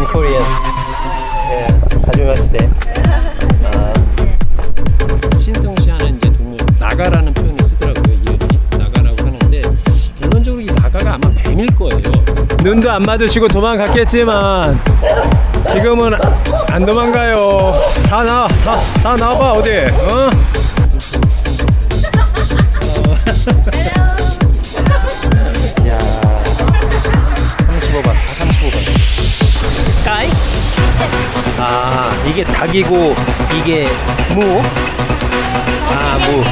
I'm Korean. 예, 가져가시대. 아, 신성시 하는 이제 동물 나가라는 표현을 쓰더라고요 이름이 나가라고 하는데 결론적으로 이 나가가 아마 뱀일 거예요 눈도 안 마주치고 도망갔겠지만 지금은 안 도망가요. 다 나와, 다, 다 나와봐 어디? 어? 아, 이게 닭이고 이게 무? 아, 무.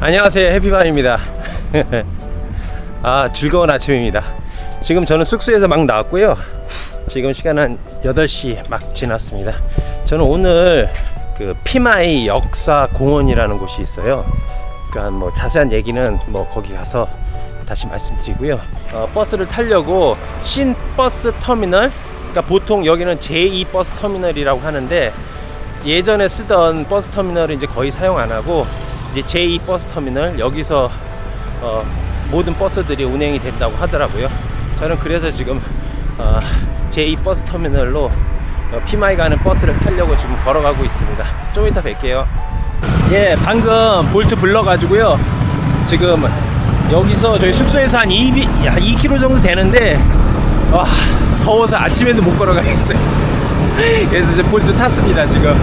안녕하세요. 해피반입니다. 아 즐거운 아침입니다. 지금 저는 숙소에서 막 나왔고요. 지금 시간은 8시 막 지났습니다 저는 오늘 그 피마이 역사 공원이라는 곳이 있어요 그러니까 뭐 자세한 얘기는 뭐 거기 가서 다시 말씀드리고요 어, 버스를 타려고 신 버스 터미널 그러니까 보통 여기는 제2 버스 터미널이라고 하는데 예전에 쓰던 버스 터미널을 이제 거의 사용 안 하고 이제 제2 버스 터미널 여기서 어, 모든 버스들이 운행이 된다고 하더라고요. 저는 그래서 지금 어, 제2 버스 터미널로 어, 피마이 가는 버스를 타려고 지금 걸어가고 있습니다. 좀 이따 뵐게요. 예, 방금 볼트 불러가지고요. 지금 여기서 저희 숙소에서 한 2, 야, 2km 정도 되는데 와 더워서 아침에도 못 걸어가겠어요. 그래서 이제 볼트 탔습니다 지금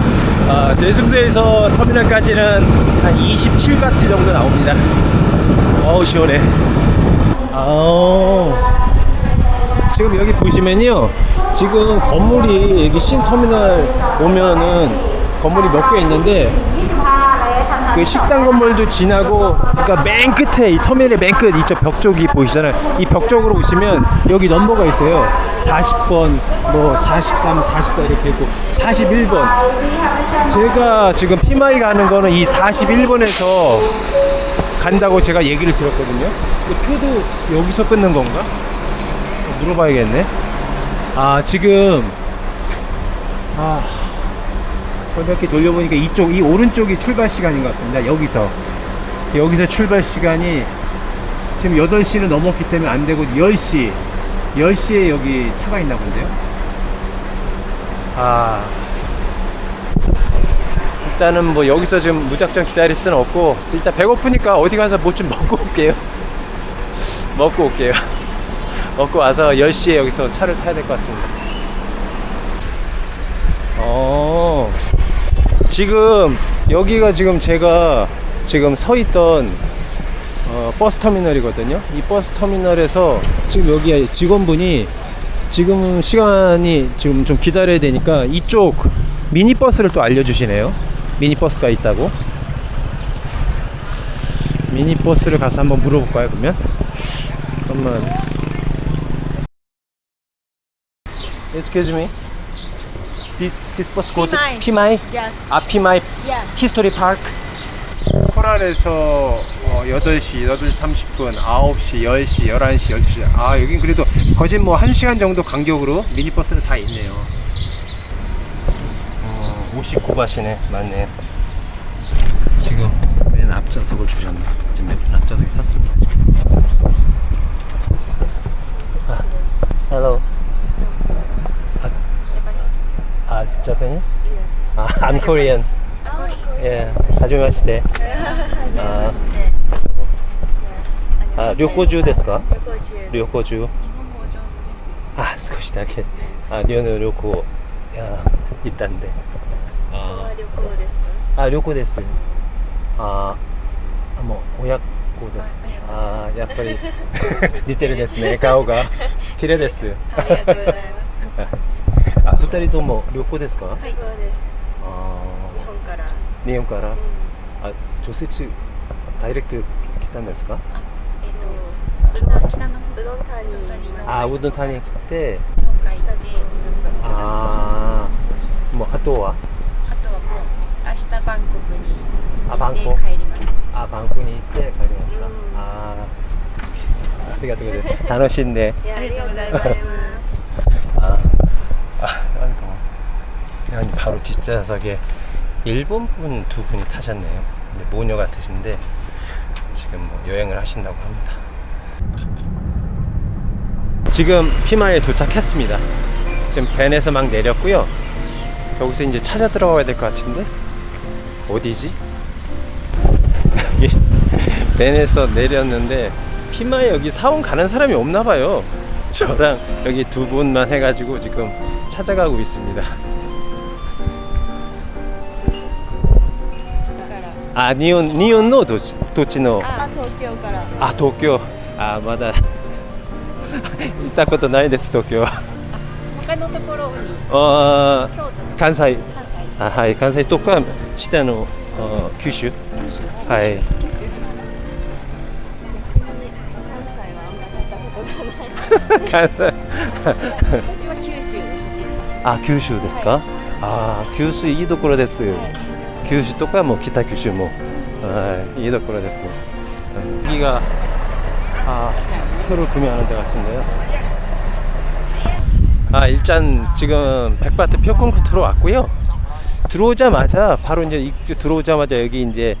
어, 저희 숙소에서 터미널까지는 한 27바트 정도 나옵니다 어우 시원해 아우 지금 여기 보시면요 지금 건물이 여기 신터미널 오면은 건물이 몇 개 있는데 그 식당 건물도 지나고 그러니까 맨 끝에 이 터미널의 맨 끝 이쪽 벽 쪽이 보이시잖아요. 이 벽 쪽으로 오시면 여기 넘버가 있어요. 40번 뭐 43, 44 이렇게 있고 41번. 제가 지금 피마이 가는 거는 이 41번에서 간다고 제가 얘기를 들었거든요. 그 표도 여기서 끊는 건가? 물어봐야겠네 아 지금 아 이렇게 돌려보니까 이쪽 이 오른쪽이 출발 시간인 것 같습니다. 여기서 여기서 출발 시간이 지금 8시는 넘었기 때문에 안 되고 10시 10시에 여기 차가 있나 본데요. 아 일단은 뭐 여기서 지금 무작정 기다릴 수는 없고 일단 배고프니까 어디 가서 뭐 좀 먹고 올게요. 먹고 올게요. 먹고 와서 10시에 여기서 차를 타야 될 것 같습니다. 어. 지금 여기가 지금 제가 지금 서 있던 어, 버스 터미널이거든요. 이 버스 터미널에서 지금 여기 직원분이 지금 시간이 지금 좀 기다려야 되니까 이쪽 미니 버스를 또 알려주시네요. 미니 버스가 있다고. 미니 버스를 가서 한번 물어볼까요? 그러면 잠깐만. Excuse me. This this bus go to Pimai. 피마이? Yeah. 아 피마이 Yeah. 히스토리 파크. 코랄에서 어, 8시, 8시 30분, 9시, 10시, 11시, 12시. 아, 여긴 그래도 거진 뭐 1시간 정도 간격으로 미니버스는 다 있네요. 어, 59바시네. 맞네. 지금 맨 앞좌석을 주셨네. 지금 맨 앞좌석에 탔습니다. 지금. 아, hello. Japanese? Yes. Ah, I'm Korean. Oh, yeah. はめまして。ああ、旅行中ですか？旅行中。あ、少しだけ。あ、日本の旅行いや行ったんで。あ、旅行ですか？あ、旅行です。あ、もう親子です。あ、やっぱり似てるですね。顔が綺麗です。ありがとうございます。二人とも旅行ですか？ああ、日本から。あ、直接ダイレクト来たんですか？あ、ウドタに来て、ああ、もうあとは、あとはもう明日バンコクにあバンコ帰ります。あ、バンコに行って帰りますか？うんああ、ありがとうございます。楽しんで。ありがとうございます。 바로 뒷좌석에 일본 분 두 분이 타셨네요. 모녀 같으신데 지금 뭐 여행을 하신다고 합니다. 지금 피마에 도착했습니다. 지금 벤에서 막 내렸고요. 여기서 이제 찾아 들어가야 될 것 같은데 어디지? 벤에서 내렸는데 피마에 여기 사원 가는 사람이 없나 봐요. 저랑 여기 두 분만 해가지고 지금 찾아가고 있습니다. あ、日本、日本のどっち、どっちの？あ東京からあ、東京。あ、まだ。行ったことないです、東京は。他のところに？あ関西。あ、はい、関西とか、下の、あ九州？はい。九州関西はあんまり行ったことがない関西。私は九州の出身ですあ、九州ですか？あー、九州いいところです。 九州とかも北九州も。はい、いいところです。うん여기가 아, 표를 구매하는 데 같은데요. 아, 일단 지금 백바트 표 끊고 들어왔고요. 들어오자마자 바로 이제 입구 들어오자마자 여기 이제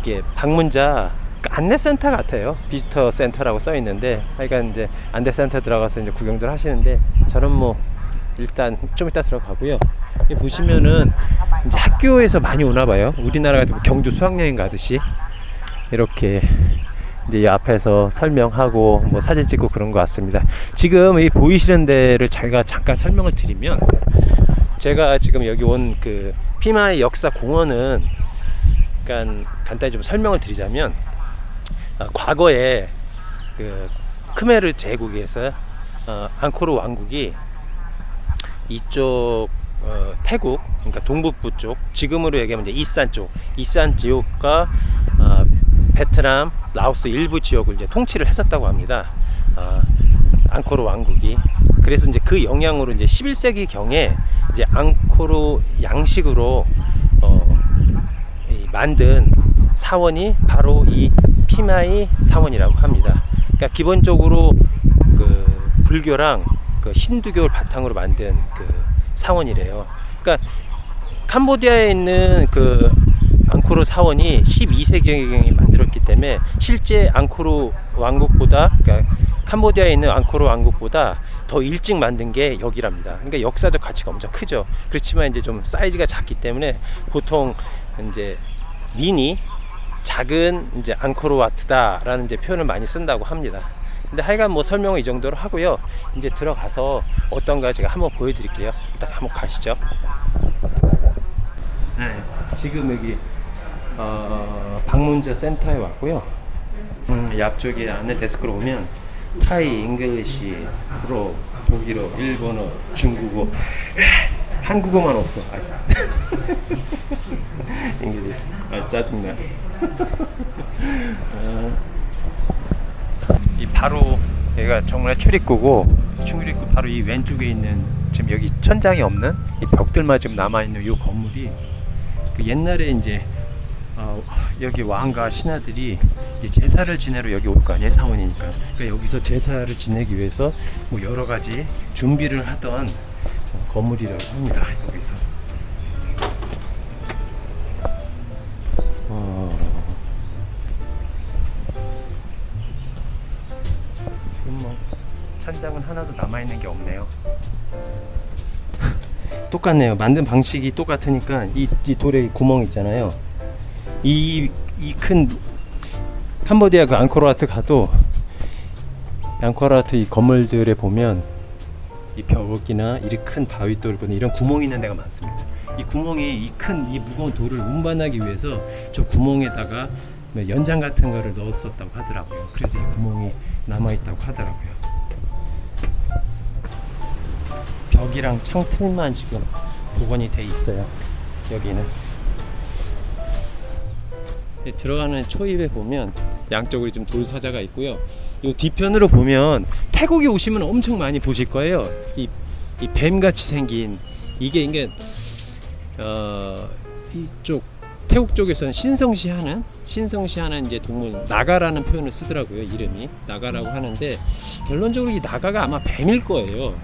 이게 방문자 안내센터 같아요. 비지터 센터라고 써 있는데, 하여간 이제 안내센터 들어가서 이제 구경들 하시는데, 저는 뭐 일단 좀 이따 들어가고요. 보시면은 이제 학교에서 많이 오나 봐요. 우리나라 같은 뭐 경주 수학여행 가듯이 이렇게 이제 이 앞에서 설명하고 뭐 사진 찍고 그런 것 같습니다. 지금 이 보이시는 데를 제가 잠깐 설명을 드리면 제가 지금 여기 온 그 피마의 역사 공원은 약간 간단히 좀 설명을 드리자면 어, 과거에 그 크메르 제국에서 어, 앙코르 왕국이 이쪽 어, 태국 그러니까 동북부 쪽 지금으로 얘기하면 이제 이산 쪽 이산 지역과 어, 베트남, 라오스 일부 지역을 이제 통치를 했었다고 합니다. 아, 앙코르 왕국이 그래서 이제 그 영향으로 이제 11세기 경에 이제 앙코르 양식으로 어, 이 만든 사원이 바로 이 피마이 사원이라고 합니다. 그러니까 기본적으로 그 불교랑 그 힌두교를 바탕으로 만든 그 사원이래요. 그러니까 캄보디아에 있는 그 앙코르 사원이 12세기경에 만들었기 때문에 실제 앙코르 왕국보다 그러니까 캄보디아에 있는 앙코르 왕국보다 더 일찍 만든 게 여기랍니다. 그러니까 역사적 가치가 엄청 크죠. 그렇지만 이제 좀 사이즈가 작기 때문에 보통 이제 미니 작은 이제 앙코르 와트다라는 이제 표현을 많이 쓴다고 합니다. 근데 하여간 뭐 설명은 이 정도로 하고요. 이제 들어가서 어떤가 제가 한번 보여드릴게요. 일단 한번 가시죠. 네, 지금 여기 어, 방문자 센터에 왔고요. 음, 이 앞쪽에 안내 데스크로 보면 타이, 잉글리시, 프로, 독일어, 일본어, 중국어, 한국어만 없어. 아, 잉글리시. 아 짜증나. 바로 여기가 정말 출입구고 출입구 바로 이 왼쪽에 있는 지금 여기 천장이 없는 이 벽들만 지금 남아 있는 이 건물이 그 옛날에 이제 어, 여기 왕과 신하들이 이제 제사를 지내러 여기 올 거 아니에요 사원이니까. 그러니까 여기서 제사를 지내기 위해서 뭐 여러 가지 준비를 하던 건물이라고 합니다 여기서 똑같네요. 만든 방식이 똑같으니까 이, 이 돌에 구멍 있잖아요. 이 이 큰 캄보디아 그 앙코르와트 가도 앙코르와트 이 건물들에 보면 이 벽이나 이 큰 바위 돌 보면 이런 구멍이 있는 데가 많습니다. 이 구멍에 이큰 이 무거운 돌을 운반하기 위해서 저 구멍에다가 뭐 연장 같은 거를 넣었었다고 하더라고요. 그래서 이 구멍이 남아 있다고 하더라고요. 벽이랑 창틀만 지금 복원이 돼 있어요. 여기는. 네, 들어가는 초입에 보면 양쪽으로 좀 돌사자가 있고요. 이 뒤편으로 보면 태국에 오시면 엄청 많이 보실 거예요. 이, 이 뱀같이 생긴 이게 이게 어 이쪽 태국 쪽에서는 신성시하는 신성시하는 이제 동물 나가라는 표현을 쓰더라고요. 이름이 나가라고 하는데 결론적으로 이 나가가 아마 뱀일 거예요.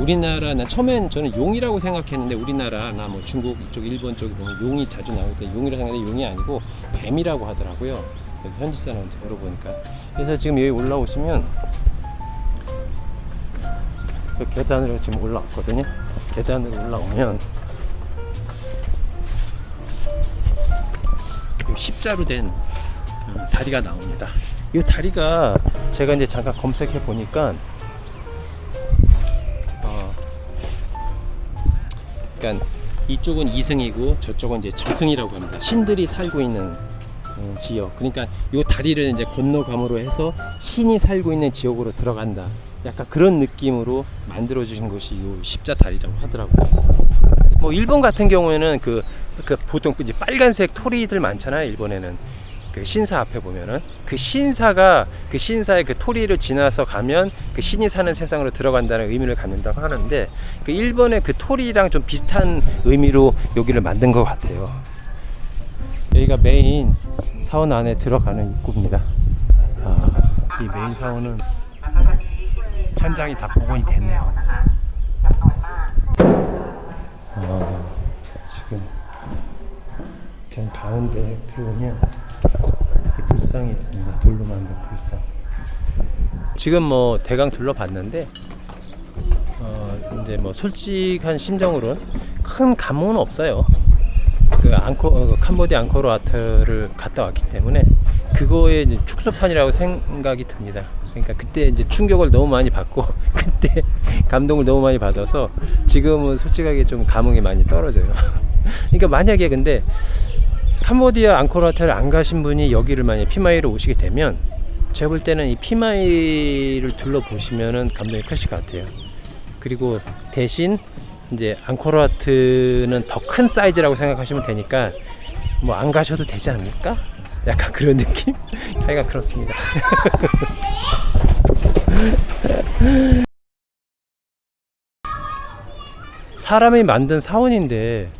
우리나라 나 처음엔 저는 용이라고 생각했는데 우리나라나 뭐 중국 이쪽 일본 쪽에 보면 용이 자주 때 용이라고 생각했는데 용이 아니고 뱀이라고 하더라고요. 현지 사람한테 물어보니까 그래서 지금 여기 올라오시면 이 계단으로 지금 올라왔거든요. 계단으로 올라오면 이 십자로 된 음, 다리가 나옵니다. 이 다리가 제가 이제 잠깐 검색해 보니까 그러니까 이쪽은 이승이고 저쪽은 이제 저승이라고 합니다. 신들이 살고 있는 음, 지역. 그러니까 이 다리를 이제 건너감으로 해서 신이 살고 있는 지역으로 들어간다. 약간 그런 느낌으로 만들어 주신 것이 이 십자 다리라고 하더라고요. 뭐 일본 같은 경우에는 그, 그 보통 이제 빨간색 토리들 많잖아요. 일본에는 그 신사 앞에 보면은 그 신사가 그 신사의 그 토리를 지나서 가면 그 신이 사는 세상으로 들어간다는 의미를 갖는다고 하는데 그 일본의 그 토리랑 좀 비슷한 의미로 여기를 만든 것 같아요. 여기가 메인 사원 안에 들어가는 입구입니다. 아, 이 메인 사원은 천장이 다 복원이 됐네요. 아, 지금 전 가운데 들어오면 불상이 있습니다. 돌로 만든 불상. 지금 뭐 대강 둘러봤는데 어, 이제 뭐 솔직한 심정으로는 큰 감흥은 없어요. 그 앙코 어, 캄보디아 앙코르와트를 갔다 왔기 때문에 이제 축소판이라고 생각이 듭니다. 그러니까 그때 이제 충격을 너무 많이 받고 그때 감동을 너무 많이 받아서 지금은 솔직하게 좀 감흥이 많이 떨어져요. 그러니까 만약에 근데 캄보디아 앙코르와트를 안 가신 분이 여기를 만약 피마이로 오시게 되면 제가 볼 때는 이 피마이를 둘러보시면은 감동이 크실 것 같아요. 그리고 대신 이제 앙코르와트는 더 큰 사이즈라고 생각하시면 되니까 뭐 안 가셔도 되지 않을까? 약간 그런 느낌? 하여간 그렇습니다. 사람이 만든 사원인데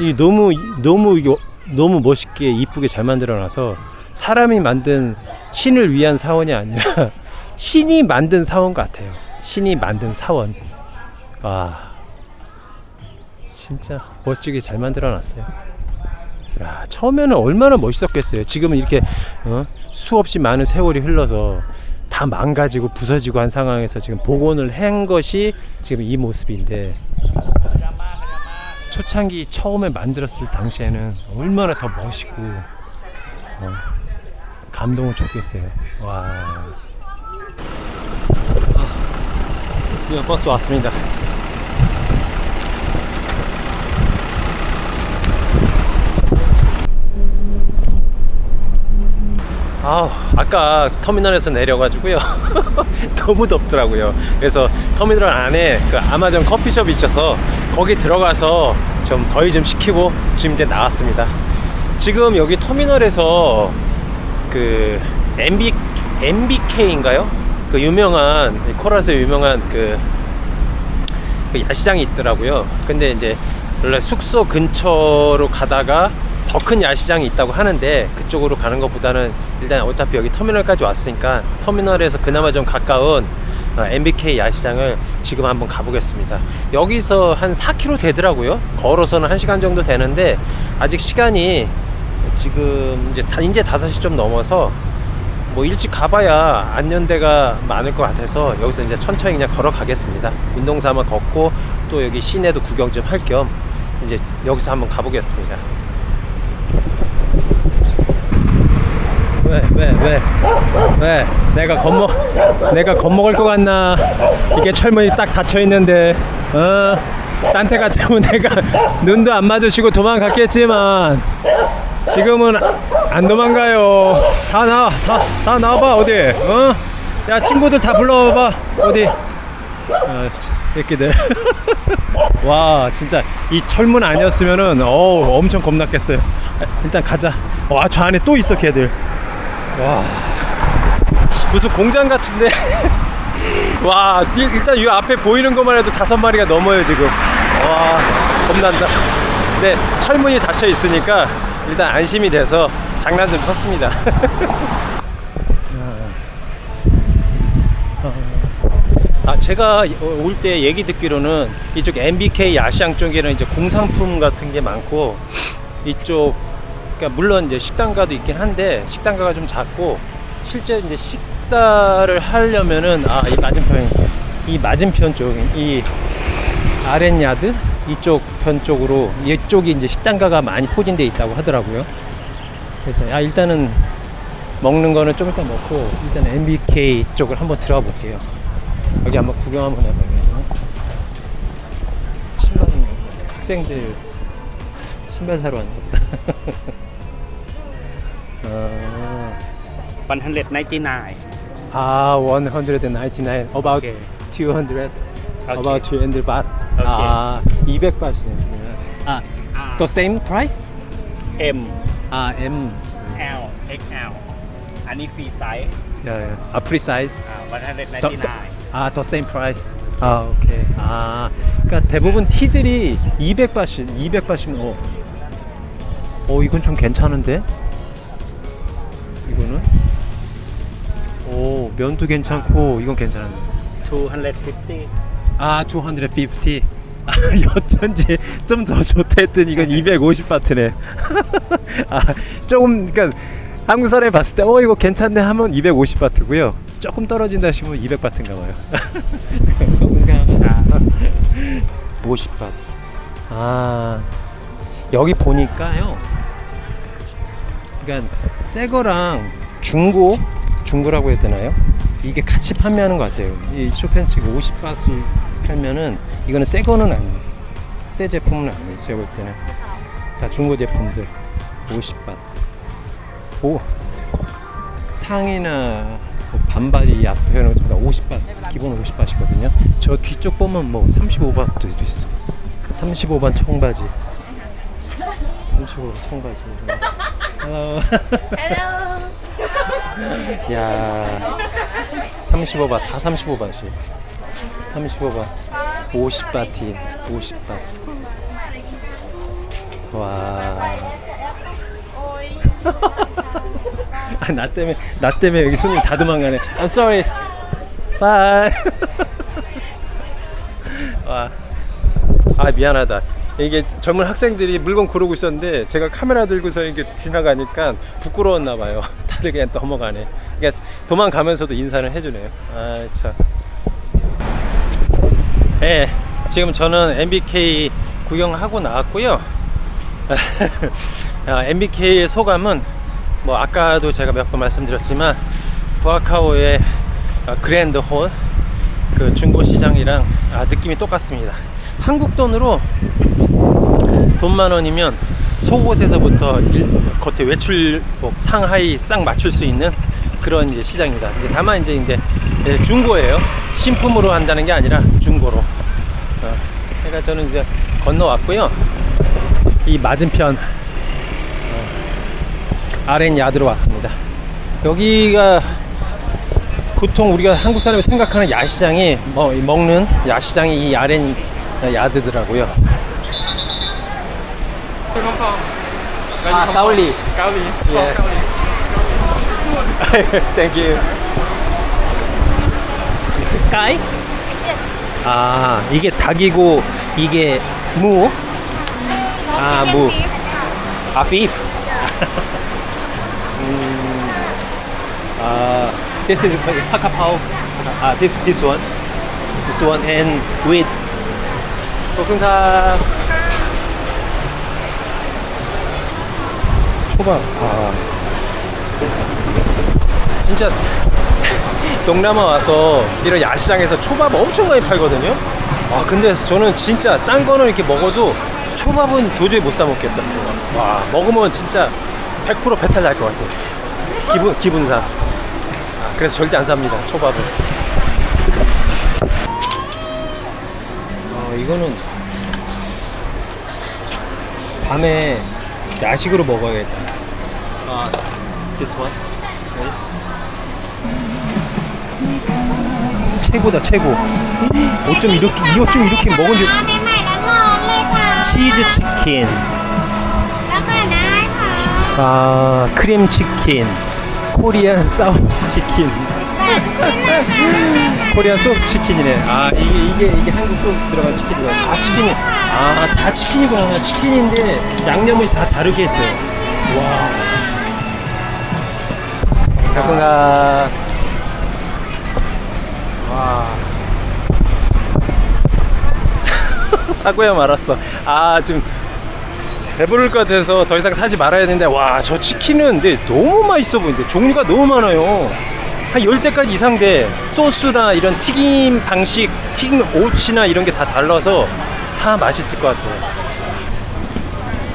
이 너무 너무 이게 너무 멋있게 이쁘게 잘 만들어놔서 사람이 만든 신을 위한 사원이 아니라 신이 만든 사원 같아요. 신이 만든 사원. 와 진짜 멋지게 잘 만들어놨어요. 야 처음에는 얼마나 멋있었겠어요. 지금은 이렇게 어? 수없이 많은 세월이 흘러서 다 망가지고 부서지고 한 상황에서 지금 복원을 한 것이 지금 이 모습인데 초창기 처음에 만들었을 당시에는 얼마나 더 멋있고 어, 감동을 줬겠어요. 와. 드디어 버스 왔습니다. 아, 아까 터미널에서 내려가지고요. 너무 덥더라고요. 그래서 터미널 안에 그 아마존 커피숍이 있어서 거기 들어가서 좀 더위 좀 식히고 지금 이제 나왔습니다. 지금 여기 터미널에서 그 MB, MBK인가요? 그 유명한 코랄에서 유명한 그, 그 야시장이 있더라고요. 근데 이제 원래 숙소 근처로 가다가 더 큰 야시장이 있다고 하는데 그쪽으로 가는 것보다는 일단 어차피 여기 터미널까지 왔으니까 터미널에서 그나마 좀 가까운 어, MBK 야시장을 지금 한번 가보겠습니다. 여기서 한 4km 되더라고요. 걸어서는 1시간 정도 되는데 아직 시간이 지금 이제 다 이제 5시 좀 넘어서 뭐 일찍 가봐야 안전대가 많을 것 같아서 여기서 이제 천천히 그냥 걸어가겠습니다. 운동 삼아 걷고 또 여기 시내도 구경 좀 할 겸 이제 여기서 한번 가보겠습니다. 왜, 왜, 왜, 왜? 내가 겁먹, 내가 겁먹을 것 같나? 이게 철문이 딱 닫혀 있는데, 어? 딴데 같으면 내가 눈도 안 마주치고 도망갔겠지만, 지금은 안 도망가요. 다 나와, 다, 다 나와봐, 어디, 어? 야, 친구들 다 불러와봐, 어디. 아, 새끼들. 와, 진짜 이 철문 아니었으면은, 어우, 엄청 겁났겠어요. 아, 일단 가자. 와, 저 안에 또 있어, 걔들. 와. 무슨 공장 같은데? 와 이- 일단 이 앞에 보이는 것만 해도 다섯 마리가 넘어요 지금. 와 겁난다. 근데 철문이 닫혀 있으니까 일단 안심이 돼서 장난 좀 쳤습니다. 아 제가 올 때 얘기 듣기로는 이쪽 MBK 야시장 쪽에는 이제 공산품 같은 게 많고 이쪽 그러니까 물론 이제 식당가도 있긴 한데 식당가가 좀 작고 실제 이제 식사를 하려면은 아 이 맞은편 이 맞은편 쪽이 아랫야드 이쪽 편 쪽으로 이쪽이 이제 식당가가 많이 포진돼 있다고 하더라고요. 그래서 야 일단은 먹는 거는 좀 이따 먹고 일단 MBK 쪽을 한번 들어가 볼게요. 여기 한번 구경 한번 해봐야겠네. 신발 학생들 신발 사러 왔다. 아, 199 아, 199 about Okay. 200 Okay. about 200 baht. 아, 200바트네. Ah, The same price? M 아, M. L XL อันนี้ฟรีไซส์ 야, 야. 아, precise. อ่า199 아, the same price. 아, 오케이. 아, 그러니까 대부분 티들이 200바트, 200바트면 어. 어, 이건 좀 괜찮은데? 면도 괜찮고 이건 괜찮은데. 250 아, 250. 아, 어쩐지 좀 더 좋다 했더니 이건 250바트네. 아, 조금 그러니까 한국 사람이 봤을 때 어 이거 괜찮네 하면 250바트고요. 조금 떨어진다 싶으면 200바트인가 봐요. 뭔가 50바트. 아, 여기 보니까요. 그러니까 새 거랑 중고 중고라고 해야 되나요? 이게 같이 판매하는 것 같아요. 이 쇼펜스가 50바트 팔면은 이거는 새 거는 아니에요. 새 제품은 아니에요. 제가 볼 때는 다 중고 제품들 50바트. 오 상의나 뭐 반바지 앞에는 전부 다 50바트 기본 50바트거든요. 저 뒤쪽 보면 뭐 35바트도 있어. 35반 청바지. 35반 청바지. 어. 야 35바 다 35바지 35바 50바티 50바 와. 아, 나 때문에 나 때문에 여기 손님 다 도망가네. I'm sorry. Bye. 와. 아 미안하다. 이게 젊은 학생들이 물건 고르고 있었는데 제가 카메라 들고서 이렇게 지나가니까 부끄러웠나 봐요. 다들 그냥 넘어가네. 그러니까 도망가면서도 인사를 해주네요. 아 참. 네, 지금 저는 MBK 구경하고 나왔고요. 아, MBK의 소감은 뭐 아까도 제가 몇 번 말씀드렸지만 부아카오의 아, 그랜드 홀, 그 중고 시장이랑 아, 느낌이 똑같습니다. 한국 돈으로 돈만 원이면 속옷에서부터 일, 겉에 외출복 상하이 싹 맞출 수 있는 그런 이제 시장입니다. 이제 다만 이제 이제 예, 중고예요. 신품으로 한다는 게 아니라 중고로. 어, 그러니까 저는 이제 건너왔고요. 이 맞은편 어, 아렌 야드로 왔습니다. 여기가 보통 우리가 한국 사람이 생각하는 야시장이 뭐 먹는 야시장이 이 아렌 야드더라고요. 컴펌. 아, 까울리. 까울리. 예. Thank you. 까이? 아, 이게 닭이고 이게 무? 아, 무. 아, beef. 음, 아, this is 파카파오. 아, this this one. This one and with 볶음탕. 초밥. 아. 진짜 동남아 와서 이런 야시장에서 초밥 엄청 많이 팔거든요. 아 근데 저는 진짜 딴 거는 이렇게 먹어도 초밥은 도저히 못 사 먹겠다. 와 먹으면 진짜 100% 배탈 날 것 같아. 기분 기분상. 아, 그래서 절대 안 삽니다 초밥은. 어 이거는 밤에 야식으로 먹어야겠다. 아, this one, please. 최고다 최고. 어쩜 이렇게 이어쩜 이렇게 먹은 줄. 치즈 치킨. 아 크림 치킨, 코리안 사우스 치킨. 코리안 소스 치킨이네. 아 이게 이게 이게 한국 소스 들어간 치킨이다. 아 치킨이. 아 다 치킨이구나. 치킨인데 양념을 다 다르게 했어요. 와. 가끔가. 와. 사고야 말았어. 아 지금 배부를 것 같아서 더 이상 사지 말아야 되는데 와 저 치킨은 근데 너무 맛있어 보이는데 종류가 너무 많아요 한 10대까지 이상 돼 소스나 이런 튀김 방식 튀김 옷이나 이런 게 다 달라서 다 맛있을 것 같아요.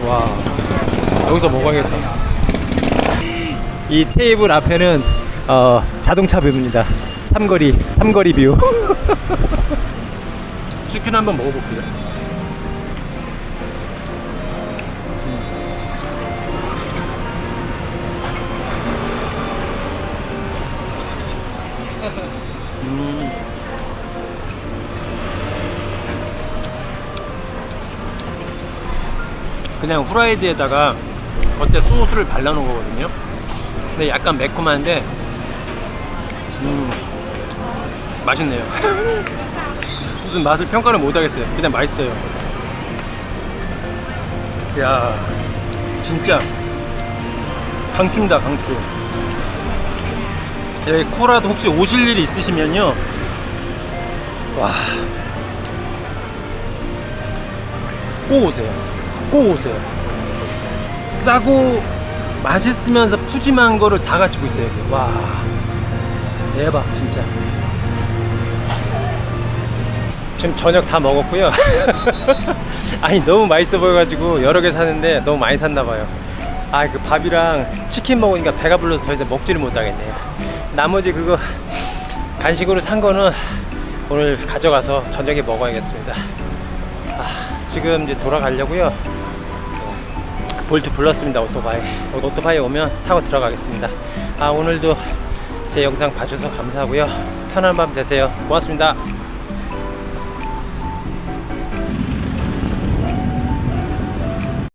와 여기서 먹어야겠다. 이 테이블 앞에는 어, 자동차 뷰입니다. 삼거리 삼거리 뷰. 치킨 한번 먹어볼게요 그냥 후라이드에다가 겉에 소스를 발라놓은 거거든요. 근데 약간 매콤한데, 음, 맛있네요. 무슨 맛을 평가를 못 하겠어요. 그냥 맛있어요. 야, 진짜 강추입니다, 강추. 여기 코라도 혹시 오실 일이 있으시면요. 와. 꼭 오세요. 꼭 오세요. 싸고 맛있으면서 푸짐한 거를 다 갖추고 있어요. 여기. 와. 대박, 진짜. 지금 저녁 다 먹었고요. 아니, 너무 맛있어 보여가지고 여러 개 사는데 너무 많이 샀나 봐요. 아, 그 밥이랑 치킨 먹으니까 배가 불러서 더 이상 먹지를 못하겠네요. 나머지 그거 간식으로 산 거는 오늘 가져가서 저녁에 먹어야겠습니다. 아, 지금 이제 돌아가려고요. 볼트 불렀습니다 오토바이. 오토바이 오면 타고 들어가겠습니다. 아 오늘도 제 영상 봐주셔서 감사하고요. 편한 밤 되세요. 고맙습니다